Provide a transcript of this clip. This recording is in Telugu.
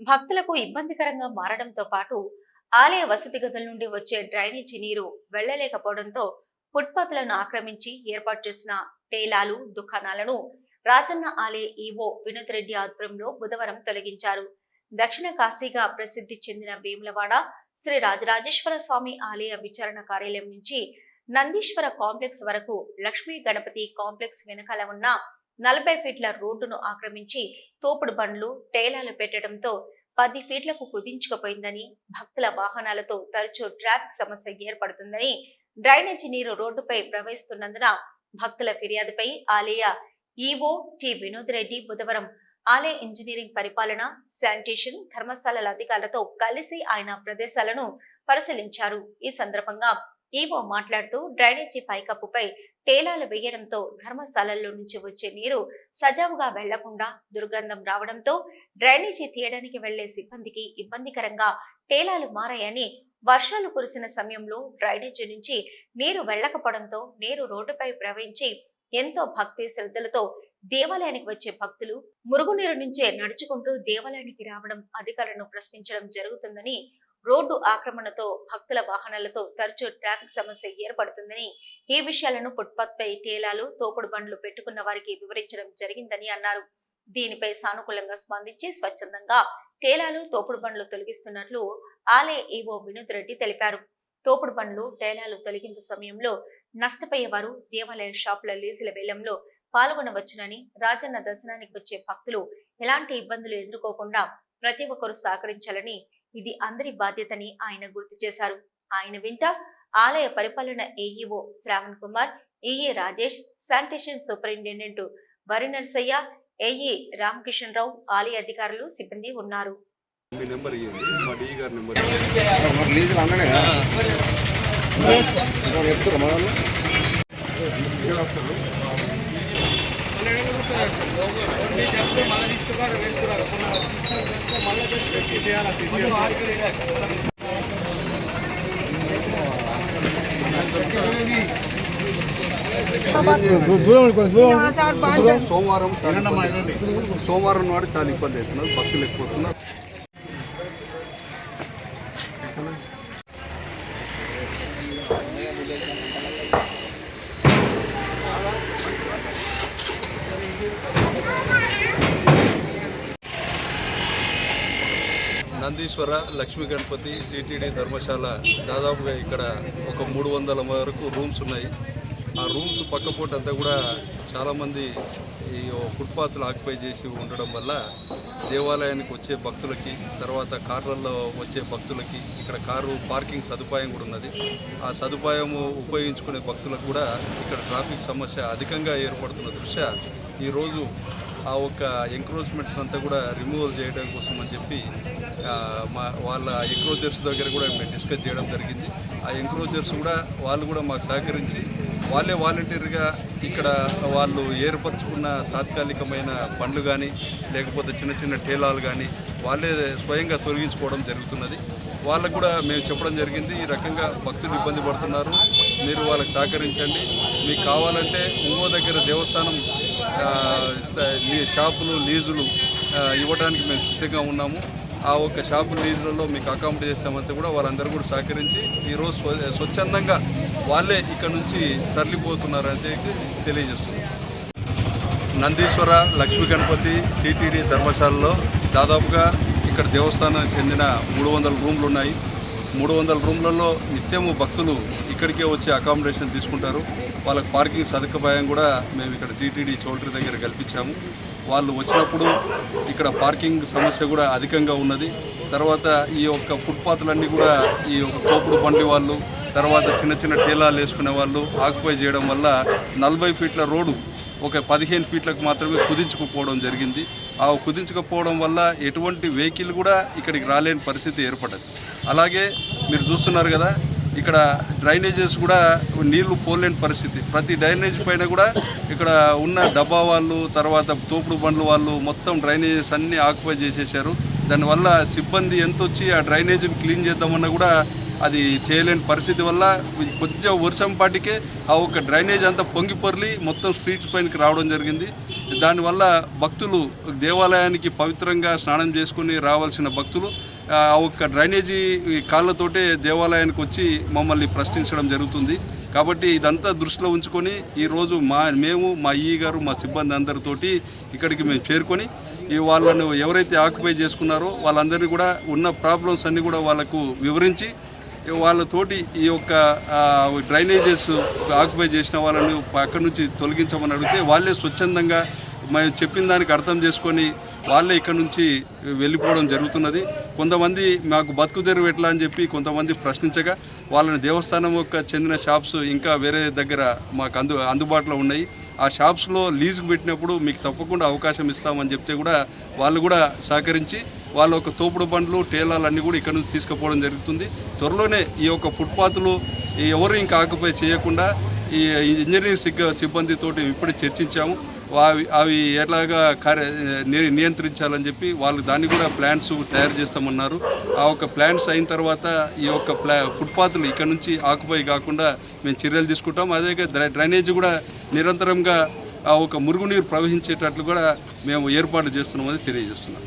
భక్తులకు ఇబ్బందికరంగా మారడంతో పాటు ఆలయ వసతి గదుల నుండి వచ్చే డ్రైనేజీ నీరు వెళ్ళలేకపోవడంతో ఫుట్పాత్లను ఆక్రమించి ఏర్పాటు చేసిన టేలాలు దుకాణాలను రాజన్న ఆలయ ఈవో వినోద్ రెడ్డి ఆధ్వర్యంలో బుధవారం తొలగించారు. దక్షిణ కాశీగా ప్రసిద్ధి చెందిన వేములవాడ శ్రీ రాజరాజేశ్వర స్వామి ఆలయ విచారణ కార్యాలయం నుంచి నందీశ్వర కాంప్లెక్స్ వరకు లక్ష్మీ గణపతి కాంప్లెక్స్ వెనకాల ఉన్న నలభై ఫీట్ల రోడ్డును ఆక్రమించి తోపుడు బండ్లు టేలాలు పెట్టడంతో పది ఫీట్లకు కుదించుకుపోయిందని భక్తుల వాహనాలతో తరచూ ట్రాఫిక్ సమస్య ఏర్పడుతుందని డ్రైనేజీ నీరు రోడ్డుపై ప్రవహిస్తున్నందున భక్తుల ఫిర్యాదుపై ఆలయ ఈవో టి వినోద్ రెడ్డి బుధవారం ఆలయ ఇంజనీరింగ్ పరిపాలన శానిటేషన్ ధర్మశాలల అధికారులతో కలిసి ఆయన ప్రదేశాలను పరిశీలించారు. ఈ సందర్భంగా ఈవో మాట్లాడుతూ డ్రైనేజీ పైకప్పుపై టేలాలు వేయడంతో ధర్మశాలల్లో నుంచి వచ్చే నీరు సజావుగా వెళ్ళకుండా దుర్గంధం రావడంతో డ్రైనేజీ తీయడానికి వెళ్ళే సిబ్బందికి ఇబ్బందికరంగా టేలాలు మారాయని వర్షాలు కురిసిన సమయంలో డ్రైనేజీ నుంచి నీరు వెళ్ళకపోవడంతో నీరు రోడ్డుపై ప్రవహించి ఎంతో భక్తి శ్రద్ధలతో దేవాలయానికి వచ్చే భక్తులు మురుగునీరు నుంచే నడుచుకుంటూ దేవాలయానికి రావడం అధికారులను ప్రశ్నించడం జరుగుతుందని రోడ్డు ఆక్రమణతో భక్తుల వాహనాలతో తరచూ ట్రాఫిక్ సమస్య ఏర్పడుతుందని ఈ విషయాలను ఫుట్పాత్ పై టేలాలు తోపుడు బండ్లు పెట్టుకున్న వారికి వివరించడం జరిగిందని అన్నారు. దీనిపై సానుకూలంగా స్పందించి స్వచ్ఛందంగా టేలాలు తోపుడు బండ్లు తొలగిస్తున్నట్లు ఆలయ ఈవో వినోద్ రెడ్డి తెలిపారు. తోపుడు బండ్లు టేలాలు తొలగింపు సమయంలో నష్టపోయేవారు దేవాలయ షాపుల లీజుల వేలంలో పాల్గొనవచ్చునని రాజన్న దర్శనానికి వచ్చే భక్తులు ఎలాంటి ఇబ్బందులు ఎదుర్కోకుండా ప్రతి ఒక్కరూ సహకరించాలని ఇది అందరి బాధ్యతని ఆయన గుర్తు చేశారు. ఆయన వెంట ఆలయ పరిపాలన AEO Sravan Kumar AE Rajesh sanitation superintendent వరి నర్సయ్య ఏఈ రామకిషన్ రావు ఆలయ అధికారులు సిబ్బంది ఉన్నారు. మీ నెంబర్ సోమవారం సోమవారం నాడు చాలా ఇబ్బంది అవుతున్నారు. భక్తులు ఎక్కువ వస్తున్నారు. నందీశ్వర లక్ష్మీ గణపతి టీటీడీ ధర్మశాల దాదాపుగా ఇక్కడ ఒక మూడు వందల వరకు రూమ్స్ ఉన్నాయి. ఆ రూమ్స్ పక్కపూట అంతా కూడా చాలామంది ఈ ఫుట్పాత్లు ఆక్యుపై చేసి ఉండడం వల్ల దేవాలయానికి వచ్చే భక్తులకి తర్వాత కార్లలో వచ్చే భక్తులకి ఇక్కడ కారు పార్కింగ్ సదుపాయం కూడా ఉన్నది. ఆ సదుపాయము ఉపయోగించుకునే భక్తులకు కూడా ఇక్కడ ట్రాఫిక్ సమస్య అధికంగా ఏర్పడుతున్న దృష్ట్యా ఈరోజు ఆ ఒక్క ఎంక్రోచ్మెంట్స్ అంతా కూడా రిమూవల్ చేయడం కోసం అని చెప్పి మా వాళ్ళ ఎంక్రోచర్స్ దగ్గర కూడా మేము డిస్కస్ చేయడం జరిగింది. ఆ ఎంక్రోచర్స్ కూడా వాళ్ళు కూడా మాకు సహకరించి వాళ్ళే వాలంటీర్గా ఇక్కడ వాళ్ళు ఏర్పరచుకున్న తాత్కాలికమైన పండ్లు కానీ లేకపోతే చిన్న చిన్న టీలాలు కానీ వాళ్ళే స్వయంగా తొలగించుకోవడం జరుగుతున్నది. వాళ్ళకు కూడా మేము చెప్పడం జరిగింది ఈ రకంగా భక్తులు ఇబ్బంది పడుతున్నారు. మీరు వాళ్ళకి సహకరించండి. మీకు కావాలంటే ఇంకో దగ్గర దేవస్థానం షాపులు లీజులు ఇవ్వడానికి మేము సిద్ధంగా ఉన్నాము. ఆ ఒక్క షాపు లీజులలో మీకు అకామిడేట్ చేస్తామంటే కూడా వాళ్ళందరూ కూడా సహకరించి ఈరోజు స్వచ్ఛందంగా వాళ్ళే ఇక్కడ నుంచి తరలిపోతున్నారని తెలియజేస్తున్నారు నందీశ్వర లక్ష్మీ గణపతి టీటీడీ ధర్మశాలలో దాదాపుగా ఇక్కడ దేవస్థానానికి చెందిన మూడు వందల రూమ్లు ఉన్నాయి. మూడు వందల రూమ్లలో నిత్యము భక్తులు ఇక్కడికే వచ్చి అకామిడేషన్ తీసుకుంటారు. వాళ్ళకి పార్కింగ్ సదుపాయం కూడా మేము ఇక్కడ టీటీడీ చౌల్ట్రీ దగ్గర కల్పించాము. వాళ్ళు వచ్చినప్పుడు ఇక్కడ పార్కింగ్ సమస్య కూడా అధికంగా ఉన్నది. తర్వాత ఈ యొక్క ఫుట్పాత్లన్నీ కూడా ఈ యొక్క తోపుడు బండి వాళ్ళు తర్వాత చిన్న చిన్న టీలాలు వేసుకునే వాళ్ళు ఆక్యుపై చేయడం వల్ల నలభై ఫీట్ల రోడ్డు ఒక పదిహేను ఫీట్లకు మాత్రమే కుదించుకుపోవడం జరిగింది. ఆ కుదించకపోవడం వల్ల ఎటువంటి వెహికల్ కూడా ఇక్కడికి రాలేని పరిస్థితి ఏర్పడదు అలాగే మీరు చూస్తున్నారు కదా ఇక్కడ డ్రైనేజెస్ కూడా నీళ్ళు పోలేని పరిస్థితి. ప్రతి డ్రైనేజ్ పైన కూడా ఇక్కడ ఉన్న డబ్బా వాళ్ళు తర్వాత తోపుడు బండ్లు వాళ్ళు మొత్తం డ్రైనేజెస్ అన్నీ ఆక్యుపై చేసేసారు దానివల్ల సిబ్బంది ఎంత వచ్చి ఆ డ్రైనేజీని క్లీన్ చేద్దామన్నా కూడా అది చేయలేని పరిస్థితి వల్ల కొంచెం వర్షం పాటికే ఆ ఒక డ్రైనేజ్ అంతా పొంగి పొర్లి మొత్తం స్ట్రీట్స్ పైనకి రావడం జరిగింది. దానివల్ల భక్తులు దేవాలయానికి పవిత్రంగా స్నానం చేసుకుని రావాల్సిన భక్తులు ఒక ఒక్క డ్రైనేజీ కాళ్ళతోటే దేవాలయానికి వచ్చి మమ్మల్ని ప్రశ్నించడం జరుగుతుంది. కాబట్టి ఇదంతా దృష్టిలో ఉంచుకొని ఈరోజు మా మేము మా ఈ గారు మా సిబ్బంది అందరితోటి ఇక్కడికి మేము చేరుకొని ఈ వాళ్ళను ఎవరైతే ఆక్యుపై చేసుకున్నారో వాళ్ళందరినీ కూడా ఉన్న ప్రాబ్లమ్స్ అన్నీ కూడా వాళ్ళకు వివరించి వాళ్ళతోటి ఈ యొక్క డ్రైనేజెస్ ఆక్యుపై చేసిన వాళ్ళని అక్కడి నుంచి తొలగించమని అడిగితే వాళ్ళే స్వచ్ఛందంగా మేము చెప్పిన దానికి అర్థం చేసుకొని వాళ్ళే ఇక్కడ నుంచి వెళ్ళిపోవడం జరుగుతున్నది. కొంతమంది మాకు బతుకు తెరువు ఎట్లా అని చెప్పి కొంతమంది ప్రశ్నించగా వాళ్ళని దేవస్థానం యొక్క చెందిన షాప్స్ ఇంకా వేరే దగ్గర మాకు అందు అందుబాటులో ఉన్నాయి. ఆ షాప్స్లో లీజుకు పెట్టినప్పుడు మీకు తప్పకుండా అవకాశం ఇస్తామని చెప్తే కూడా వాళ్ళు కూడా సహకరించి వాళ్ళ యొక్క తోపుడు బండ్లు టేలాలన్నీ కూడా ఇక్కడ నుంచి తీసుకుపోవడం జరుగుతుంది. త్వరలోనే ఈ యొక్క ఫుట్పాత్లు ఎవరు ఇంకా ఆక్యుపై చేయకుండా ఈ ఇంజనీరింగ్ సిగ్గ సిబ్బందితోటి ఇప్పుడే చర్చించాము. అవి అవి ఎలాగా కార్య నియంత్రించాలని చెప్పి వాళ్ళు దాన్ని కూడా ప్లాన్స్ తయారు చేస్తామన్నారు. ఆ ఒక ప్లాన్స్ అయిన తర్వాత ఈ యొక్క ప్లా ఫుట్పాత్లు ఇక్కడ నుంచి ఆకుపోయి కాకుండా మేము చర్యలు తీసుకుంటాం. అదే డ్రైనేజ్ కూడా నిరంతరంగా ఆ ఒక మురుగునీరు ప్రవహించేటట్లు కూడా మేము ఏర్పాటు చేస్తున్నామని తెలియజేస్తున్నాం.